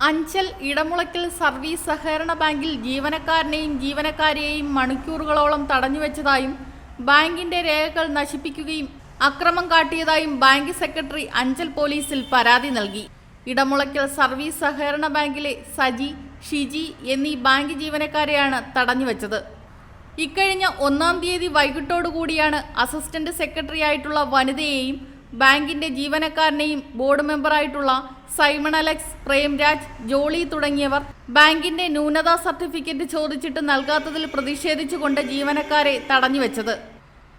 Anchal Edamulakkal service സഹകരണ ബാങ്കിൽ ജീവനക്കാരനെയും ജീവനക്കാരെയും മണിക്കൂറുകളോളം തടഞ്ഞുവെച്ചതായും ബാങ്കിന്റെ രേഖകൾ നശിപ്പിക്കുകയും അക്രമം കാട്ടിയതായും ബാങ്ക് സെക്രട്ടറി അഞ്ചൽ പോലീസിൽ പരാതി നൽകി. ഇടമുളയ്ക്കൽ സർവീസ് സഹകരണ ബാങ്കിലെ സജി ഷിജി എന്നീ ബാങ്ക് ജീവനക്കാരെയാണ് തടഞ്ഞുവെച്ചത് ഇക്കഴിഞ്ഞ ഒന്നാം തീയതി വൈകിട്ടോടുകൂടിയാണ് അസിസ്റ്റന്റ് സെക്രട്ടറി ആയിട്ടുള്ള വനിതയെയും ബാങ്കിന്റെ ജീവനക്കാരനെയും ബോർഡ് മെമ്പറായിട്ടുള്ള സൈമൺ അലക്സ് പ്രേംരാജ് ജോളി തുടങ്ങിയവർ ബാങ്കിന്റെ ന്യൂനതാ സർട്ടിഫിക്കറ്റ് ചോദിച്ചിട്ട് നൽകാത്തതിൽ പ്രതിഷേധിച്ചുകൊണ്ട് ജീവനക്കാരെ തടഞ്ഞുവെച്ചത്.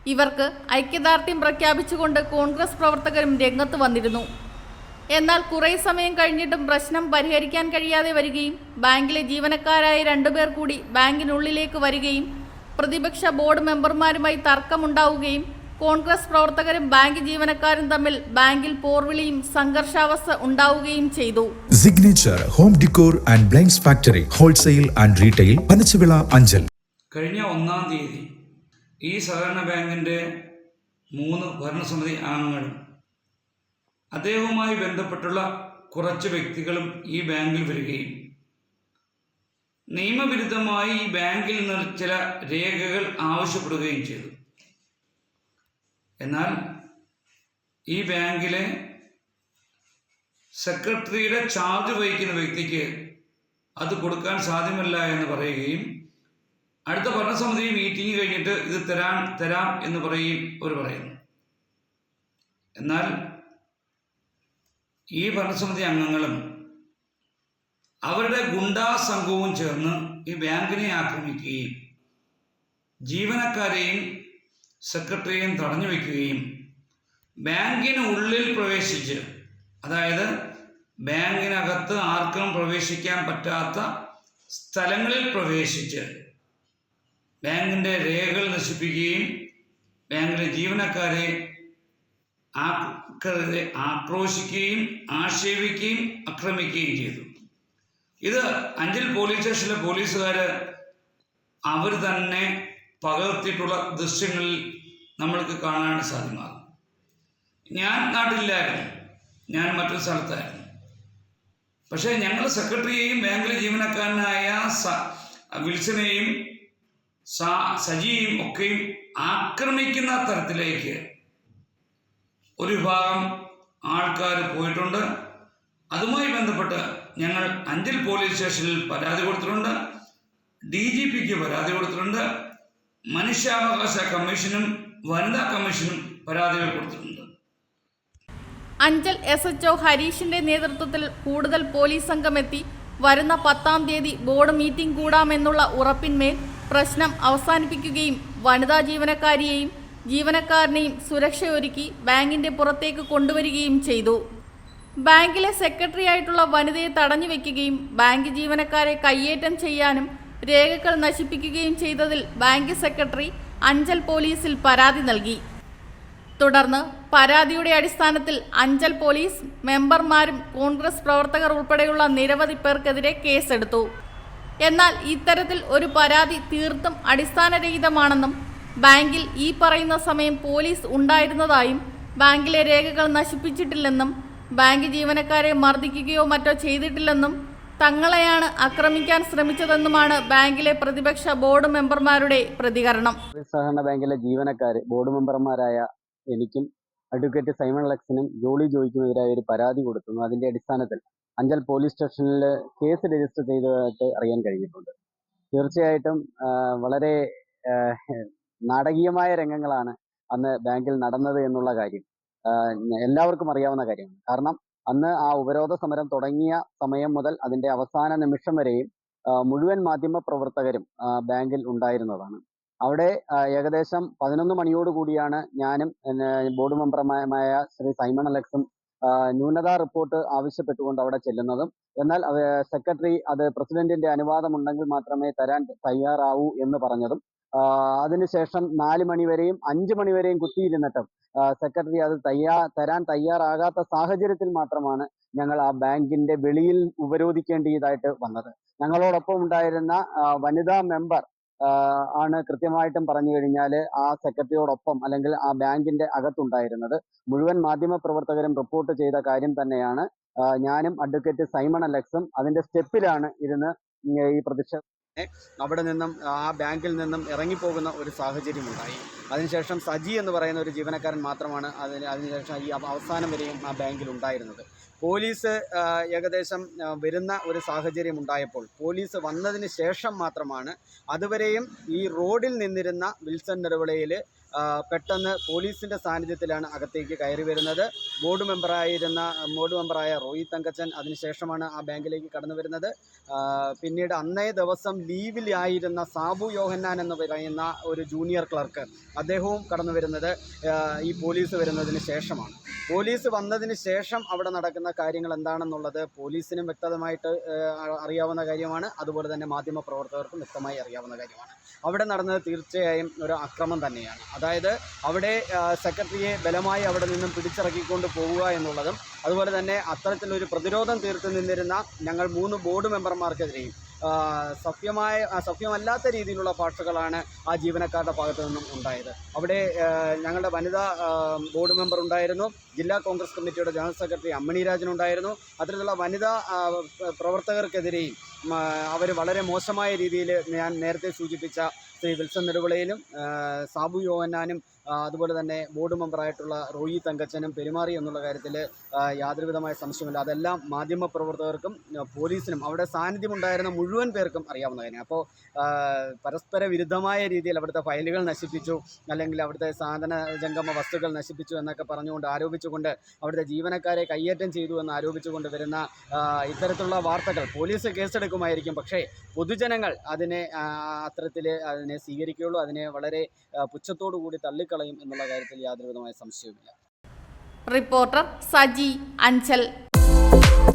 ഇവർക്ക് ഐക്യദാർഢ്യം പ്രഖ്യാപിച്ചുകൊണ്ട് കോൺഗ്രസ് പ്രവർത്തകരും രംഗത്ത് വന്നിരുന്നു. എന്നാൽ കുറേ സമയം കഴിഞ്ഞിട്ടും പ്രശ്നം പരിഹരിക്കാൻ കഴിയാതെ വരികയും ബാങ്കിലെ ജീവനക്കാരായ രണ്ടുപേർ കൂടി ബാങ്കിനുള്ളിലേക്ക് വരികയും പ്രതിപക്ഷ ബോർഡ് മെമ്പർമാരുമായി തർക്കമുണ്ടാവുകയും കോൺഗ്രസ് പ്രവർത്തകരും ബാങ്ക് ജീവനക്കാരും തമ്മിൽ ബാങ്കിൽ പോർവിളിയും സംഘർഷാവസ്ഥ ഉണ്ടാവുകയും ചെയ്തു. Signature home decor and blinds factory wholesale and retail Panachuvila Anchal. കഴിഞ്ഞ ഒന്നാം തീയതി ഈ സഹകരണ ബാങ്കിന്റെ മൂന്ന് ഭരണസമിതി അംഗങ്ങളും അദ്ദേഹവുമായി ബന്ധപ്പെട്ടുള്ള കുറച്ച് വ്യക്തികളും ഈ ബാങ്കിൽ വരികയും നിയമവിരുദ്ധമായി ഈ ബാങ്കിൽ നിന്ന് ചില രേഖകൾ ആവശ്യപ്പെടുകയും ചെയ്തു. എന്നാൽ ഈ ബാങ്കിലെ സെക്രട്ടറിയുടെ ചാർജ് വഹിക്കുന്ന വ്യക്തിക്ക് അത് കൊടുക്കാൻ സാധ്യമല്ല എന്ന് പറയുകയും അടുത്ത ഭരണസമിതി മീറ്റിംഗ് കഴിഞ്ഞിട്ട് ഇത് തരാൻ തരാം എന്ന് പറയുകയും അവർ പറയുന്നു. എന്നാൽ ഈ ഭരണസമിതി അംഗങ്ങളും അവരുടെ ഗുണ്ടാ സംഘവും ചേർന്ന് ഈ ബാങ്കിനെ ആക്രമിക്കുകയും ജീവനക്കാരെയും സെക്രട്ടറിയെയും തടഞ്ഞു വയ്ക്കുകയും ബാങ്കിന് ഉള്ളിൽ പ്രവേശിച്ച് അതായത് ബാങ്കിനകത്ത് ആർക്കും പ്രവേശിക്കാൻ പറ്റാത്ത സ്ഥലങ്ങളിൽ പ്രവേശിച്ച് ബാങ്കിന്റെ രേഖകൾ നശിപ്പിക്കുകയും ബാങ്കിലെ ജീവനക്കാരെ ആക്ര- ആക്രോശിക്കുകയും ആക്ഷേപിക്കുകയും ആക്രമിക്കുകയും ചെയ്തു. ഇത് അഞ്ചൽ പോലീസ് സ്റ്റേഷനിലെ പോലീസുകാർ അവർ തന്നെ പകർത്തിയിട്ടുള്ള ദൃശ്യങ്ങളിൽ നമ്മൾക്ക് കാണാൻ സാധ്യമാകും. ഞാൻ നാട്ടിലില്ലായിരുന്നു. ഞാൻ മറ്റൊരു സ്ഥലത്തായിരുന്നു. പക്ഷേ ഞങ്ങൾ സെക്രട്ടറിയെയും ബാങ്കിലെ ജീവനക്കാരനായ വിൽസനെയും സജിയെയും ഒക്കെയും ആക്രമിക്കുന്ന തരത്തിലേക്ക് ഒരു വിഭാഗം ആൾക്കാർ പോയിട്ടുണ്ട്. അതുമായി ബന്ധപ്പെട്ട് ഞങ്ങൾ അഞ്ചൽ പോലീസ് സ്റ്റേഷനിൽ പരാതി കൊടുത്തിട്ടുണ്ട്. ഡി ജി പിക്ക് പരാതി കൊടുത്തിട്ടുണ്ട്. മനുഷ്യാവകാശ കമ്മീഷനും വനിതാ കമ്മീഷനും പരാതികൾ കൊടുത്തിട്ടുണ്ട്. അഞ്ചൽ എസ് എച്ച് ഹരീഷിന്റെ നേതൃത്വത്തിൽ കൂടുതൽ പോലീസ് സംഘം എത്തി വരുന്ന പത്താം തീയതി ബോർഡ് മീറ്റിംഗ് കൂടാമെന്നുള്ള ഉറപ്പിന്മേൽ പ്രശ്നം അവസാനിപ്പിക്കുകയും വനിതാ ജീവനക്കാരിയെയും ജീവനക്കാരനെയും സുരക്ഷയൊരുക്കി ബാങ്കിന്റെ പുറത്തേക്ക് കൊണ്ടുവരികയും ചെയ്തു. ബാങ്കിലെ സെക്രട്ടറി ആയിട്ടുള്ള വനിതയെ തടഞ്ഞു വയ്ക്കുകയും ബാങ്ക് ജീവനക്കാരെ കയ്യേറ്റം ചെയ്യാനും രേഖകൾ നശിപ്പിക്കുകയും ചെയ്തതിൽ ബാങ്ക് സെക്രട്ടറി അഞ്ചൽ പോലീസിൽ പരാതി നൽകി. തുടർന്ന് പരാതിയുടെ അടിസ്ഥാനത്തിൽ അഞ്ചൽ പോലീസ് മെമ്പർമാരും കോൺഗ്രസ് പ്രവർത്തകർ ഉൾപ്പെടെയുള്ള നിരവധി പേർക്കെതിരെ കേസെടുത്തു. എന്നാൽ ഇത്തരത്തിൽ ഒരു പരാതി തീർത്തും അടിസ്ഥാനരഹിതമാണെന്നും ബാങ്കിൽ ഈ പറയുന്ന സമയം പോലീസ് ഉണ്ടായിരുന്നതായും ബാങ്കിലെ രേഖകൾ നശിപ്പിച്ചിട്ടില്ലെന്നും ബാങ്ക് ജീവനക്കാരെ മർദ്ദിക്കുകയോ മറ്റോ ചെയ്തിട്ടില്ലെന്നും തങ്ങളെയാണ് ആക്രമിക്കാൻ ശ്രമിച്ചതെന്നുമാണ് ബാങ്കിലെ പ്രതിപക്ഷ ബോർഡ് മെമ്പർമാരുടെ പ്രതികരണം. സഹകരണ ബാങ്കിലെ ജീവനക്കാർ ബോർഡ് മെമ്പർമാരായ എനിക്കും അഡ്വക്കേറ്റ് സൈമൺ ലക്സിനും ജോളി ജോയിക്കുമെതിരായ ഒരു പരാതി കൊടുക്കുന്നു അതിന്റെ അടിസ്ഥാനത്തിൽ അഞ്ചൽ പോലീസ് സ്റ്റേഷനിൽ കേസ് രജിസ്റ്റർ ചെയ്തതായിട്ട് അറിയാൻ കഴിഞ്ഞിട്ടുണ്ട്. തീർച്ചയായിട്ടും വളരെ നാടകീയമായ രംഗങ്ങളാണ് അന്ന് ബാങ്കിൽ നടന്നത് എന്നുള്ള കാര്യം എല്ലാവർക്കും അറിയാവുന്ന കാര്യമാണ്. കാരണം അന്ന് ആ ഉപരോധ സമരം തുടങ്ങിയ സമയം മുതൽ അതിന്റെ അവസാന നിമിഷം വരെയും മുഴുവൻ മാധ്യമ പ്രവർത്തകരും ബാങ്കിൽ ഉണ്ടായിരുന്നതാണ്. അവിടെ ഏകദേശം പതിനൊന്ന് മണിയോട് കൂടിയാണ് ഞാനും ബോർഡ് മെമ്പറുമായ ശ്രീ സൈമൺ അലക്സും ന്യൂനത റിപ്പോർട്ട് ആവശ്യപ്പെട്ടുകൊണ്ട് അവിടെ ചെല്ലുന്നതും എന്നാൽ സെക്രട്ടറി അത് പ്രസിഡന്റിന്റെ അനുവാദം ഉണ്ടെങ്കിൽ മാത്രമേ തരാൻ തയ്യാറാവൂ എന്ന് പറഞ്ഞതും അതിനുശേഷം നാല് മണിവരെയും അഞ്ച് മണിവരെയും കുത്തിയിരുന്നിട്ടും സെക്രട്ടറി അത് തയ്യാ തരാൻ തയ്യാറാകാത്ത സാഹചര്യത്തിൽ മാത്രമാണ് ഞങ്ങൾ ആ ബാങ്കിന്റെ വെളിയിൽ ഉപരോധിക്കേണ്ടതായിട്ട് വന്നത്. ഞങ്ങളോടൊപ്പം ഉണ്ടായിരുന്ന വനിതാ മെമ്പർ ആണ് കൃത്യമായിട്ടും പറഞ്ഞു കഴിഞ്ഞാൽ ആ സെക്രട്ടറിയോടൊപ്പം അല്ലെങ്കിൽ ആ ബാങ്കിന്റെ അകത്തുണ്ടായിരുന്നത്. മുഴുവൻ മാധ്യമ പ്രവർത്തകരും റിപ്പോർട്ട് ചെയ്ത കാര്യം തന്നെയാണ്. ഞാനും അഡ്വക്കേറ്റ് സൈമൺ അലക്സും അതിന്റെ സ്റ്റെപ്പിലാണ് ഇരുന്ന് ഈ പ്രതിഷേധം അവിടെ നിന്നും ആ ബാങ്കിൽ നിന്നും ഇറങ്ങിപ്പോകുന്ന ഒരു സാഹചര്യം ഉണ്ടായി അതിനുശേഷം സജി എന്ന് പറയുന്ന ഒരു ജീവനക്കാരൻ മാത്രമാണ് അതിന് അതിനുശേഷം ഈ അവസാനം വരെയും ആ ബാങ്കിൽ ഉണ്ടായിരുന്നത്. പോലീസ് ഏകദേശം വരുന്ന ഒരു സാഹചര്യം ഉണ്ടായപ്പോൾ പോലീസ് വന്നതിന് ശേഷം മാത്രമാണ് അതുവരെയും ഈ റോഡിൽ നിന്നിരുന്ന വിൽസൺ നെടുവിളയിൽ പെട്ടെന്ന് പോലീസിന്റെ സാന്നിധ്യത്തിലാണ് അകത്തേക്ക് കയറി വരുന്നത്. ബോർഡ് മെമ്പറായിരുന്ന ബോർഡ് മെമ്പറായ റോയി തങ്കച്ചൻ അതിനുശേഷമാണ് ആ ബാങ്കിലേക്ക് കടന്നു വരുന്നത്. പിന്നീട് അന്നേ ദിവസം ലീവിലായിരുന്ന സാബു യോഹന്നാൻ എന്ന് പറയുന്ന ഒരു ജൂനിയർ ക്ലർക്ക് അദ്ദേഹവും കടന്നു വരുന്നത് ഈ പോലീസ് വരുന്നതിന് ശേഷമാണ്. പോലീസ് വന്നതിന് ശേഷം അവിടെ നടക്കുന്ന കാര്യങ്ങൾ എന്താണെന്നുള്ളത് പോലീസിനും വ്യക്തമായിട്ട് അറിയാവുന്ന കാര്യമാണ്. അതുപോലെ തന്നെ മാധ്യമപ്രവർത്തകർക്കും വ്യക്തമായി അറിയാവുന്ന കാര്യമാണ്. അവിടെ നടന്നത് തീർച്ചയായും ഒരു അക്രമം തന്നെയാണ്. അതായത് അവിടെ സെക്രട്ടറിയെ ബലമായി അവിടെ നിന്നും പിടിച്ചിറക്കിക്കൊണ്ട് പോവുക എന്നുള്ളതും അതുപോലെ തന്നെ അത്തരത്തിലൊരു പ്രതിരോധം തീർത്ത് നിന്നിരുന്ന ഞങ്ങൾ മൂന്ന് ബോർഡ് മെമ്പർമാർക്കെതിരെയും സഭ്യമായ സഭ്യമല്ലാത്ത രീതിയിലുള്ള പാട്ടുകളാണ് ആ ജീവനക്കാരുടെ ഭാഗത്തു നിന്നും ഉണ്ടായത്. അവിടെ ഞങ്ങളുടെ വനിതാ ബോർഡ് മെമ്പർ ഉണ്ടായിരുന്നു ജില്ലാ കോൺഗ്രസ് കമ്മിറ്റിയുടെ ജനറൽ സെക്രട്ടറി അമ്മണി രാജൻ ഉണ്ടായിരുന്നു അത്തരത്തിലുള്ള വനിതാ പ്രവർത്തകർക്കെതിരെയും അവർ വളരെ മോശമായ രീതിയിൽ ഞാൻ നേരത്തെ സൂചിപ്പിച്ച ശ്രീ വിൽസൺ നെടുവിളയിലും സാബു യോഹന്നാനും അതുപോലെ തന്നെ ബോർഡ് മെമ്പറായിട്ടുള്ള റോയി തങ്കച്ചനും പെരുമാറി എന്നുള്ള കാര്യത്തിൽ യാതൊരുവിധമായ സംശയമില്ല. അതെല്ലാം മാധ്യമ പ്രവർത്തകർക്കും പോലീസിനും അവിടെ സാന്നിധ്യമുണ്ടായിരുന്ന മുഴുവൻ പേർക്കും അറിയാവുന്ന കാര്യം അപ്പോൾ പരസ്പര വിരുദ്ധമായ രീതിയിൽ അവിടുത്തെ ഫയലുകൾ നശിപ്പിച്ചു അല്ലെങ്കിൽ അവിടുത്തെ സാധന ജംഗമ വസ്തുക്കൾ നശിപ്പിച്ചു എന്നൊക്കെ പറഞ്ഞുകൊണ്ട് ആരോപിച്ചുകൊണ്ട് അവിടുത്തെ ജീവനക്കാരെ കയ്യേറ്റം ചെയ്തു എന്ന് ആരോപിച്ചുകൊണ്ട് വരുന്ന ഇത്തരത്തിലുള്ള വാർത്തകൾ പോലീസ് കേസെടുക്കുമായിരിക്കും പക്ഷേ പൊതുജനങ്ങൾ അതിനെ അത്തരത്തിൽ അതിനെ സ്വീകരിക്കുകയുള്ളൂ. അതിനെ വളരെ പുച്ഛത്തോടു കൂടി തള്ളിക്കളയും എന്നുള്ള കാര്യത്തിൽ യാതൊരുവിധമായ സംശയവുമില്ല. Reporter Saji Anchal.